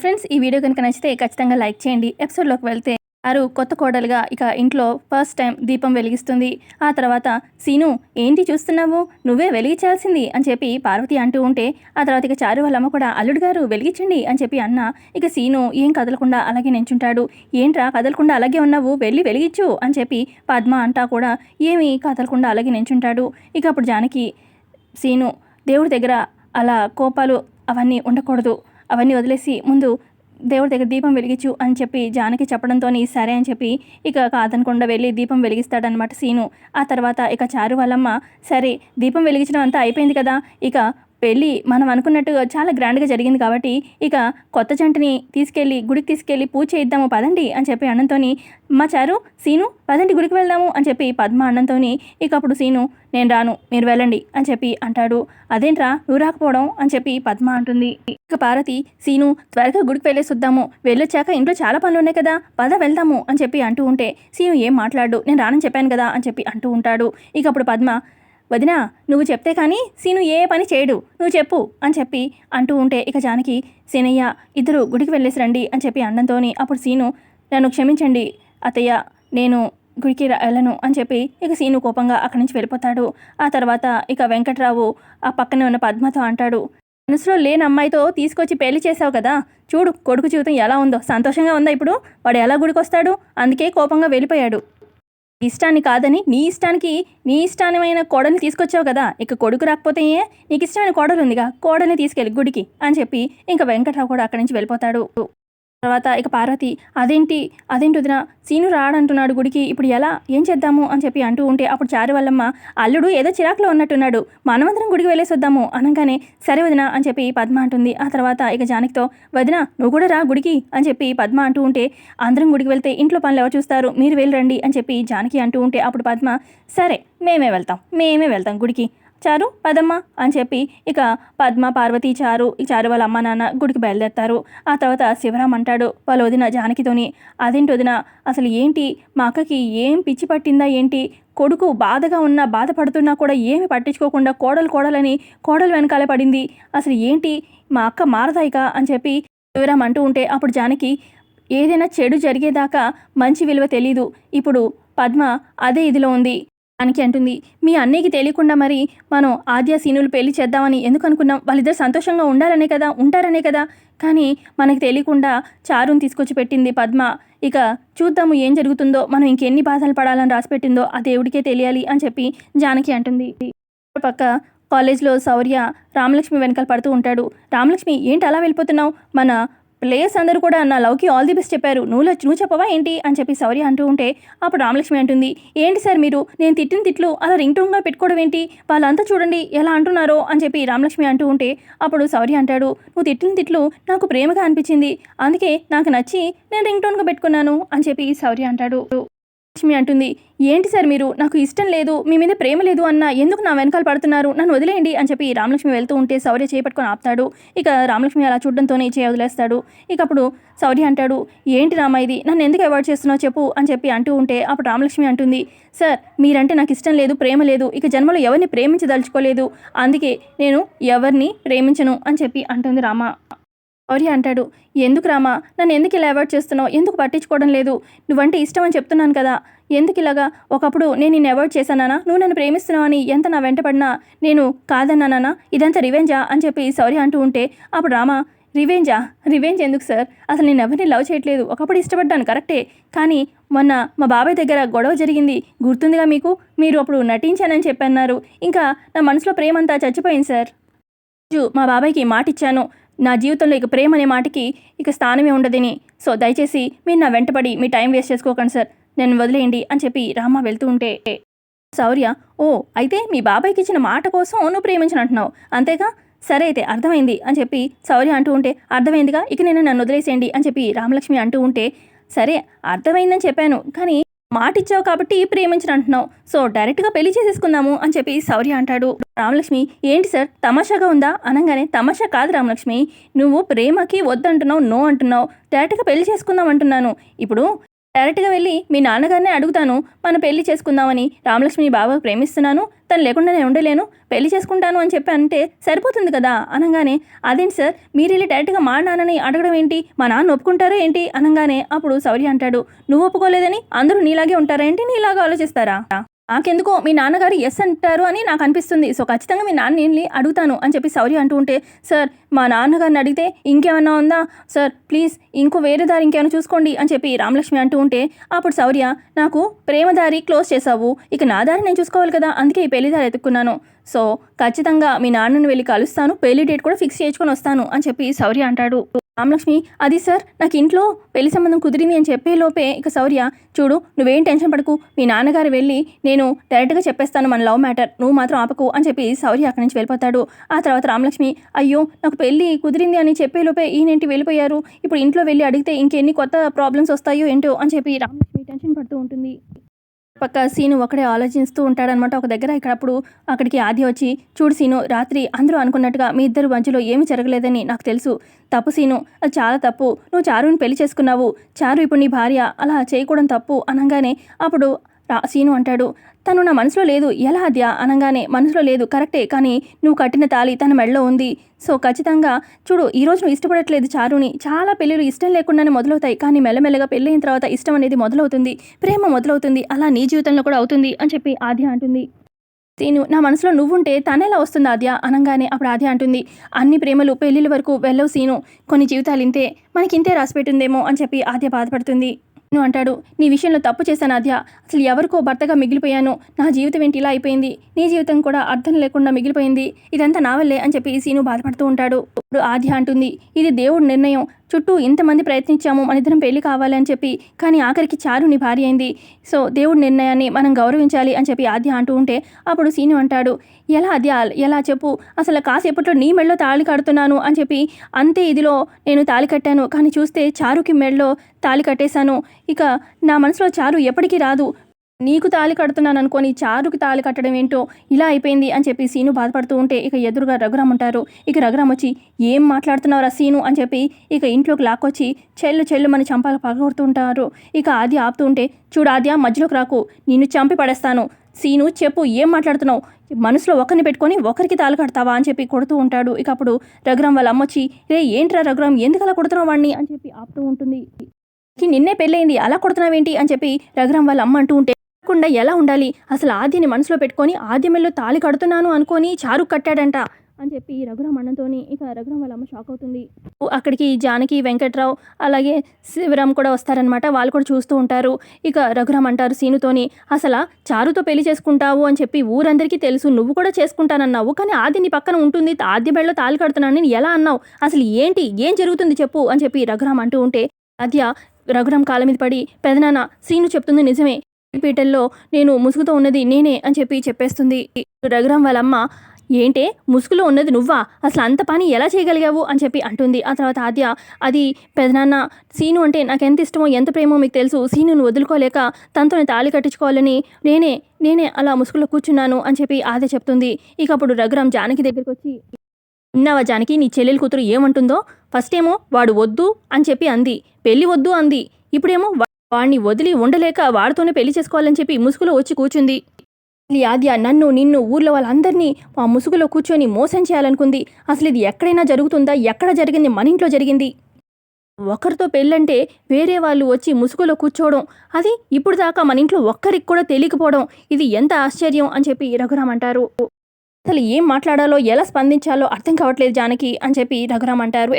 Friends ఈ video కనుక నచ్చితే ఖచ్చితంగా లైక్ చేయండి. ఎపిసోడ్లోకి వెళ్తే అరు కొత్త కోడలుగా ఇక ఇంట్లో ఫస్ట్ టైం దీపం వెలిగిస్తుంది. ఆ తర్వాత సీను ఏంటి చూస్తున్నావు? నువ్వే వెలిగించాల్సింది అని చెప్పి పార్వతి అంటూ ఉంటే ఆ తర్వాత ఇక చారు వాళ్ళ అమ్మ కూడా అల్లుడు గారు వెలిగించండి అని చెప్పి అన్న ఇక సీను ఏం కదలకుండా అలాగే నించుంటాడు. ఏంట్రా కదలకుండా అలాగే ఉన్నావు? వెళ్ళి వెలిగించు అని చెప్పి పద్మ అంటా కూడా ఏమీ కదలకుండా అలాగే నించుంటాడు. ఇక అప్పుడు జానకి సీను దేవుడి దగ్గర అలా కోపాలు అవన్నీ ఉండకూడదు. అవన్నీ వదిలేసి ముందు దేవుడి దగ్గర దీపం వెలిగించు అని చెప్పి జానకి చెప్పడంతో సరే అని చెప్పి ఇక కాదనకుండా వెళ్ళి దీపం వెలిగిస్తాడనమాట సీను. ఆ తర్వాత ఇక చారు వాళ్ళమ్మ సరే దీపం వెలిగించడం అంతా అయిపోయింది కదా ఇక పెళ్ళి మనం అనుకున్నట్టుగా చాలా గ్రాండ్గా జరిగింది కాబట్టి ఇక కొత్త జంటని తీసుకెళ్ళి గుడికి తీసుకెళ్ళి పూజ చేయిద్దాము పదండి అని చెప్పి అన్నంతోని మా చారు సీను పదండి గుడికి వెళ్దాము అని చెప్పి పద్మ అన్నంతోని ఇక అప్పుడు సీను నేను రాను మీరు వెళ్ళండి అని చెప్పి అంటాడు. అదేంట్రా నువ్వు రాకపోవడం అని చెప్పి పద్మ అంటుంది. ఇక పార్వతి సీను త్వరగా గుడికి వెళ్ళేసొద్దాము వెళ్ళొచ్చాక ఇంట్లో చాలా పనులు ఉన్నాయి కదా పద వెళ్దాము అని చెప్పి అంటూ ఉంటే సీను ఏం మాట్లాడు నేను రానని చెప్పాను కదా అని చెప్పి అంటూ ఉంటాడు. ఇక అప్పుడు పద్మ వదినా నువ్వు చెప్తే కానీ సీను ఏ పని చేయడు. నువ్వు చెప్పు అని చెప్పి అంటూ ఉంటే ఇక జానకి సీనయ్య ఇద్దరు గుడికి వెళ్ళేసి రండి అని చెప్పి అండంతోని అప్పుడు సీను నన్ను క్షమించండి అత్తయ్య నేను గుడికి వెళ్ళను అని చెప్పి ఇక సీను కోపంగా అక్కడి నుంచి వెళ్ళిపోతాడు. ఆ తర్వాత ఇక వెంకట్రావు ఆ పక్కనే ఉన్న పద్మతో అంటాడు మనసులో లేని అమ్మాయితో తీసుకొచ్చి పెళ్ళి చేసావు కదా. చూడు కొడుకు జీవితం ఎలా ఉందో. సంతోషంగా ఉందా ఇప్పుడు? వాడు ఎలా గుడికి వస్తాడు అందుకే కోపంగా వెళ్ళిపోయాడు. ఇష్టాన్ని కాదని నీ ఇష్టానికి నీ ఇష్టానమైన కోడల్ని తీసుకొచ్చావు కదా ఇక కొడుకు రాకపోతే ఏ? నీకు ఇష్టమైన కోడలు ఉందిగా కోడల్ని తీసుకెళ్ళి గుడికి అని చెప్పి ఇంకా వెంకట్రావు కూడా అక్కడి నుంచి వెళ్ళిపోతాడు. తర్వాత ఇక పార్వతి అదేంటి? అదేంటి వదిన? సీను రాడంటున్నాడు గుడికి. ఇప్పుడు ఎలా? ఏం చేద్దాము? అని చెప్పి అంటూ ఉంటే అప్పుడు చారు వల్లమ్మ అల్లుడు ఏదో చిరాకులో ఉన్నట్టున్నాడు. మనమందరం గుడికి వెళ్ళేసి వద్దాము అనగానే సరే వదిన అని చెప్పి పద్మ అంటుంది. ఆ తర్వాత ఇక జానకితో వదిన నువ్వు కూడా రా గుడికి అని చెప్పి పద్మ అంటూ ఉంటే అందరం గుడికి వెళ్తే ఇంట్లో పనులు ఎవరు చూస్తారు? మీరు వెళ్ళి రండి అని చెప్పి జానకి అంటూ ఉంటే అప్పుడు పద్మ సరే మేమే వెళ్తాం. మేమే వెళ్తాం గుడికి. చారు పదమ్మ అని చెప్పి ఇక పద్మ పార్వతి చారు ఈ చారు వాళ్ళ అమ్మ నాన్న గుడికి బయలుదేరతారు. ఆ తర్వాత శివరాం అంటాడు వాళ్ళ వదిన జానకితోని అదేంటి వదిన అసలు ఏంటి? మా అక్కకి ఏం పిచ్చి పట్టిందా ఏంటి? కొడుకు బాధగా ఉన్నా బాధపడుతున్నా కూడా ఏమి పట్టించుకోకుండా కోడలు కోడలని కోడలు వెనకాలే పడింది. అసలు ఏంటి? మా అక్క మారదాయిక అని చెప్పి శివరాం అంటూ ఉంటే అప్పుడు జానకి ఏదైనా చెడు జరిగేదాకా మంచి విలువ తెలీదు. ఇప్పుడు పద్మ అదే ఇదిలో ఉంది. అనికి అంటుంది. మీ అన్నయ్యకి తెలియకుండా మరి మనం ఆద్య సీనులు పెళ్ళి చేద్దామని ఎందుకు అనుకున్నాం? వాళ్ళిద్దరు సంతోషంగా ఉండాలనే కదా ఉంటారనే కదా. కానీ మనకి తెలియకుండా చారుని తీసుకొచ్చి పెట్టింది పద్మ. ఇక చూద్దాము ఏం జరుగుతుందో మనం ఇంకెన్ని బాధలు పడాలని రాసిపెట్టిందో ఆ దేవుడికే తెలియాలి అని చెప్పి జానకి అంటుంది. పక్క కాలేజ్లో శౌర్య రామలక్ష్మి వెనకాల పడుతూ ఉంటాడు. రామలక్ష్మి ఏంటి అలా వెళ్ళిపోతున్నావు? మన ప్లేయర్స్ అందరూ కూడా నా లవ్కి ఆల్ ది బెస్ట్ చెప్పారు. నువ్వు నువ్వు చెప్పవా ఏంటి? అని చెప్పి సౌరి అంటూ ఉంటే అప్పుడు రామలక్ష్మి అంటుంది ఏంటి సార్ మీరు? నేను తిట్టిన తిట్లు అలా రింగ్ టోన్గా పెట్టుకోవడం ఏంటి? వాళ్ళంతా చూడండి ఎలా అంటున్నారో అని చెప్పి రామలక్ష్మి అంటూ ఉంటే అప్పుడు సౌరి అంటాడు నువ్వు తిట్టిన తిట్లు నాకు ప్రేమగా అనిపించింది. అందుకే నాకు నచ్చి నేను రింగ్ టోన్గా పెట్టుకున్నాను అని చెప్పి సౌరి అంటాడు. లక్ష్మి అంటుంది ఏంటి సార్ మీరు? నాకు ఇష్టం లేదు మీ మీద ప్రేమ లేదు అన్న ఎందుకు నా వెనకాల పడుతున్నారు? నన్ను వదిలేయండి అని చెప్పి రామలక్ష్మి వెళ్తూ ఉంటే శౌర్య చేపట్టుకొని ఆపుతాడు. ఇక రామలక్ష్మి అలా చూడడంతోనే చేయ వదిలేస్తాడు. ఇక అప్పుడు శౌర్య అంటాడు ఏంటి రామ ఇది? నన్ను ఎందుకు అవాయిడ్ చేస్తున్నావు చెప్పు అని చెప్పి అంటూ ఉంటే అప్పుడు రామలక్ష్మి అంటుంది సార్ మీరంటే నాకు ఇష్టం లేదు ప్రేమ లేదు. ఇక జన్మలో ఎవరిని ప్రేమించదలుచుకోలేదు. అందుకే నేను ఎవరిని ప్రేమించను అని చెప్పి అంటుంది రామ. శౌర్య అంటాడు. ఎందుకు రామా? నన్ను ఎందుకు ఇలా అవాయిడ్ చేస్తున్నావు? ఎందుకు పట్టించుకోవడం లేదు? నువ్వంటే ఇష్టం అని చెప్తున్నాను కదా. ఎందుకు ఇలాగా? ఒకప్పుడు నేను నిన్ను అవాయిడ్ చేశానా నువ్వు నన్ను ప్రేమిస్తున్నావని అని ఎంత నా వెంటపడినా నేను కాదన్నానా ఇదంతా రివెంజా అని చెప్పి శౌర్య అంటూ ఉంటే అప్పుడు రామా రివెంజా? రివెంజ్ ఎందుకు సార్? అసలు నేను ఎవరిని లవ్ చేయట్లేదు. ఒకప్పుడు ఇష్టపడ్డాను కరెక్టే. కానీ మొన్న మా బాబాయ్ దగ్గర గొడవ జరిగింది. గుర్తుందిగా మీకు? మీరు అప్పుడు నటించానని చెప్పన్నారు. ఇంకా నా మనసులో ప్రేమంతా చచ్చిపోయింది సార్. రోజు మా బాబాయ్కి మాట ఇచ్చాను. నా జీవితంలో ఇక ప్రేమ అనే మాటకి ఇక స్థానమే ఉండదని. సో దయచేసి మీరు నా వెంటపడి మీ టైం వేస్ట్ చేసుకోకండి సార్. నేను వదిలేయండి అని చెప్పి రామ వెళ్తూ ఉంటే శౌర్య ఓ అయితే మీ బాబాయ్కి ఇచ్చిన మాట కోసం నువ్వు ప్రేమించినట్టున్నావు అంతేగా? సరే అయితే అర్థమైంది అని చెప్పి శౌర్య అంటూ ఉంటే అర్థమైందిగా? ఇక నేను నన్ను వదిలేసేయండి అని చెప్పి రామలక్ష్మి అంటూ ఉంటే సరే అర్థమైందని చెప్పాను. కానీ మాట ఇచ్చావు కాబట్టి ప్రేమించిన అంటున్నావు సో డైరెక్ట్గా పెళ్ళి చేసేసుకుందాము అని చెప్పి శౌర్య అంటాడు. రామలక్ష్మి ఏంటి సార్ తమాషాగా ఉందా? అనగానే తమాషా కాదు రామలక్ష్మి నువ్వు ప్రేమకి వద్దంటున్నావు నో అంటున్నావు. డైరెక్ట్గా పెళ్ళి చేసుకుందాం అంటున్నాను. ఇప్పుడు డైరెక్ట్గా వెళ్ళి మీ నాన్నగారినే అడుగుతాను మన పెళ్ళి చేసుకుందామని రామలక్ష్మి బాగా ప్రేమిస్తున్నాను తను లేకుండా నేను ఉండలేను పెళ్ళి చేసుకుంటాను అని చెప్పి అంటే సరిపోతుంది కదా? అనగానే అదేంటి సార్ మీరు వెళ్ళి డైరెక్ట్గా మా నాన్నని అడగడం ఏంటి? మా నాన్న ఒప్పుకుంటారో ఏంటి? అనగానే అప్పుడు సౌర్య అంటాడు నువ్వు ఒప్పుకోలేదని అందరూ నీలాగే ఉంటారా ఏంటి? నీలాగా ఆలోచిస్తారా? నాకెందుకో మీ నాన్నగారు ఎస్ అంటారు అని నాకు అనిపిస్తుంది. సో ఖచ్చితంగా మీ నాన్న వెళ్ళి అడుగుతాను. అని చెప్పి సౌర్య అంటూ ఉంటే సార్ మా నాన్నగారిని అడిగితే ఇంకేమన్నా ఉందా? సార్ ప్లీజ్ ఇంకో వేరే దారి ఇంకేమైనా చూసుకోండి. అని చెప్పి రామలక్ష్మి అంటూ ఉంటే అప్పుడు శౌర్య నాకు ప్రేమదారి క్లోజ్ చేసావు ఇక నా దారి నేను చూసుకోవాలి కదా? అందుకే ఈ పెళ్ళి దారి ఎత్తుక్కున్నాను సో ఖచ్చితంగా మీ నాన్నని వెళ్ళి కలుస్తాను. పెళ్ళి డేట్ కూడా ఫిక్స్ చేసుకొని వస్తాను అని చెప్పి శౌర్య అంటాడు. రామలక్ష్మి అది సార్ నాకు ఇంట్లో పెళ్ళి సంబంధం కుదిరింది అని చెప్పే లోపే ఇక శౌర్య చూడు నువ్వేం టెన్షన్ పడకు. మీ నాన్నగారు వెళ్ళి నేను డైరెక్ట్గా చెప్పేస్తాను మన లవ్ మ్యాటర్. నువ్వు మాత్రం ఆపకు అని చెప్పి శౌర్య అక్కడి నుంచి వెళ్ళిపోతాడు. ఆ తర్వాత రామలక్ష్మి అయ్యో నాకు పెళ్ళి కుదిరింది అని చెప్పే లోపే ఈయనేంటి వెళ్ళిపోయారు? ఇప్పుడు ఇంట్లో వెళ్ళి అడిగితే ఇంకెన్ని కొత్త ప్రాబ్లమ్స్ వస్తాయో ఏంటో అని చెప్పి రామలక్ష్మి టెన్షన్ పడుతూ ఉంటుంది. పక్క సీను ఒకడే ఆలోచిస్తూ ఉంటాడనమాట. ఒక దగ్గర ఇక్కడ అప్పుడు అక్కడికి ఆది వచ్చి చూడు సీను రాత్రి అందరూ అనుకున్నట్టుగా మీ ఇద్దరు మధ్యలో ఏమీ జరగలేదని నాకు తెలుసు. తప్పు సీను అది చాలా తప్పు. నువ్వు చారుని పెళ్ళి చేసుకున్నావు. చారు ఇప్పుడు నీ భార్య. అలా చేయకూడదు తప్పు అనగానే అప్పుడు సీను అంటాడు. తను నా మనసులో లేదు. ఎలా అద్యా? అనగానే మనసులో లేదు. కరెక్టే కానీ నువ్వు కట్టిన తాళి తన మెడలో ఉంది. సో ఖచ్చితంగా చూడు ఈ రోజు నువ్వు ఇష్టపడట్లేదు చారుని. చాలా పెళ్ళిళ్ళు ఇష్టం లేకుండానే మొదలవుతాయి. కానీ మెల్లమెల్లగా పెళ్ళైన తర్వాత ఇష్టం అనేది మొదలవుతుంది. ప్రేమ మొదలవుతుంది. అలా నీ జీవితంలో కూడా అవుతుంది అని చెప్పి ఆద్య అంటుంది. సీను నా మనసులో నువ్వుంటే తనేలా వస్తుంది ఆద్య? అనగానే అప్పుడు ఆద్య అంటుంది. అన్ని ప్రేమలు పెళ్ళిళ్ళ వరకు వెళ్ళవు సీను. కొన్ని జీవితాలు ఇంతే. మనకి ఇంతే రాసిపెట్టిందేమో అని చెప్పి ఆద్య బాధపడుతుంది. నువ్వు అంటాడు. నీ విషయంలో తప్పు చేశాను ఆద్య. అసలు ఎవరికో భర్తగా మిగిలిపోయాను. నా జీవితం ఏంటి ఇలా అయిపోయింది? నీ జీవితం కూడా అర్థం లేకుండా మిగిలిపోయింది. ఇదంతా నా వల్లే అని చెప్పి సీను బాధపడుతూ ఉంటాడు. ఇప్పుడు ఆద్య అంటుంది. ఇది దేవుడి నిర్ణయం. చుట్టూ ఇంతమంది ప్రయత్నించాము మన ఇద్దరం పెళ్ళి కావాలని చెప్పి కానీ ఆఖరికి చారు నీ భార్య అయింది. సో దేవుడి నిర్ణయాన్ని మనం గౌరవించాలి అని చెప్పి ఆద్య అంటూ ఉంటే అప్పుడు సీను అంటాడు ఎలా ఆద్య? ఎలా చెప్పు? అసలు కాసేపట్లో నీ మెడలో తాళి కడుతున్నాను అని చెప్పి అంతే ఇదిలో నేను తాళి కట్టాను కానీ చూస్తే చారుకి మెడలో తాళి కట్టేశాను. ఇక నా మనసులో చారు ఎప్పటికీ రాదు. నీకు తాళి కడుతున్నాను అనుకొని చారుకి తాళి కట్టడం ఏంటో ఇలా అయిపోయింది అని చెప్పి సీను బాధపడుతూ ఉంటే ఇక ఎదురుగా రఘురామ్ ఉంటారు. ఇక రఘురామ్ వచ్చి ఏం మాట్లాడుతున్నావురా సీను? అని చెప్పి ఇక ఇంట్లోకి లాక్కొచ్చి చెల్లు చెల్లు మన చంపాలు పగగొడుతుంటారు ఇక ఆది ఆపుతూ ఉంటే చూడు ఆద్య మధ్యలోకి రాకు. నిన్ను చంపి పడేస్తాను. సీను చెప్పు ఏం మాట్లాడుతున్నావు? మనసులో ఒకరిని పెట్టుకొని ఒకరికి తాలు కడతావా? అని చెప్పి కొడుతూ ఉంటాడు. ఇక అప్పుడు రఘురామ్ వాళ్ళ అమ్మ వచ్చి రే ఏంట్రా రఘురామ్ ఎందుకు అలా కొడుతున్నావు వాడిని అని చెప్పి ఆపుతూ ఉంటుంది. నిన్నే పెళ్ళైంది అలా కొడుతున్నావేంటి? అని చెప్పి రఘురామ్ వాళ్ళ అమ్మ అంటూ ఉంటే కాకుండా ఎలా ఉండాలి? అసలు ఆద్యని మనసులో పెట్టుకొని ఆద్యమెల్లో తాళి కడుతున్నాను అనుకొని చారు కట్టాడంట అని చెప్పి రఘురామ్ అన్నతోని ఇక రఘురామ్ వాళ్ళ అమ్మ షాక్ అవుతుంది. అక్కడికి జానకి వెంకట్రావు అలాగే శివరామ్ కూడా వస్తారనమాట వాళ్ళు కూడా చూస్తూ ఉంటారు. ఇక రఘురామ్ అంటారు సీనుతోని అసలు చారుతో పెళ్ళి చేసుకుంటావు అని చెప్పి ఊరందరికీ తెలుసు. నువ్వు కూడా చేసుకుంటానన్నావు. కానీ ఆది నీ పక్కన ఉంటుంది. ఆది బెళ్ళలో తాళి కడుతున్నాను. నేను ఎలా అన్నావు? అసలు ఏంటి? ఏం జరుగుతుంది చెప్పు అని చెప్పి రఘురామ్ అంటూ ఉంటే అద్య రఘురామ్ కాళ్ళ మీద పడి పెదనాన్న సీను చెప్తుంది నిజమే. పీటల్లో నేను ముసుగుతో ఉన్నది నేనే అని చెప్పి చెప్పేస్తుంది. రఘురాం వాళ్ళ అమ్మ ఏంటే? ముసుగులో ఉన్నది నువ్వా? అసలు అంత పని ఎలా చేయగలిగావు? అని చెప్పి అంటుంది. ఆ తర్వాత ఆద్య అది పెదనాన్న సీను అంటే నాకు ఎంత ఇష్టమో ఎంత ప్రేమో మీకు తెలుసు. సీనును వదులుకోలేక తనతో తాళి కట్టించుకోవాలని నేనే నేనే అలా ముసుగులో కూర్చున్నాను అని చెప్పి ఆద్య చెప్తుంది. ఇక అప్పుడు రఘురామ్ జానకి దగ్గరికి వచ్చి ఉన్నావా జానకి? నీ చెల్లెలి కూతురు ఏమంటుందో? ఫస్ట్ ఏమో వాడు వద్దు అని చెప్పి అంది. పెళ్ళి వద్దు అంది. ఇప్పుడేమో వాణ్ణి వాడిని వదిలి ఉండలేక వాడితోనే పెళ్ళి చేసుకోవాలని చెప్పి ముసుగులో వచ్చి కూర్చుంది. ఈ నన్ను నిన్ను ఊర్లో వాళ్ళందరినీ మా ముసుగులో కూర్చొని మోసం చేయాలనుకుంది. అసలు ఇది ఎక్కడైనా జరుగుతుందా? ఎక్కడ జరిగింది? మన ఇంట్లో జరిగింది. ఒకరితో పెళ్ళంటే వేరే వాళ్ళు వచ్చి ముసుగులో కూర్చోవడం అది ఇప్పుడు దాకా మన ఇంట్లో ఒక్కరికి కూడా తెలియకపోవడం ఇది ఎంత ఆశ్చర్యం అని చెప్పి రఘురామ్ అంటారు. అసలు ఏం మాట్లాడాలో ఎలా స్పందించాలో అర్థం కావట్లేదు జానకి అని చెప్పి రఘురామ్ అంటారు.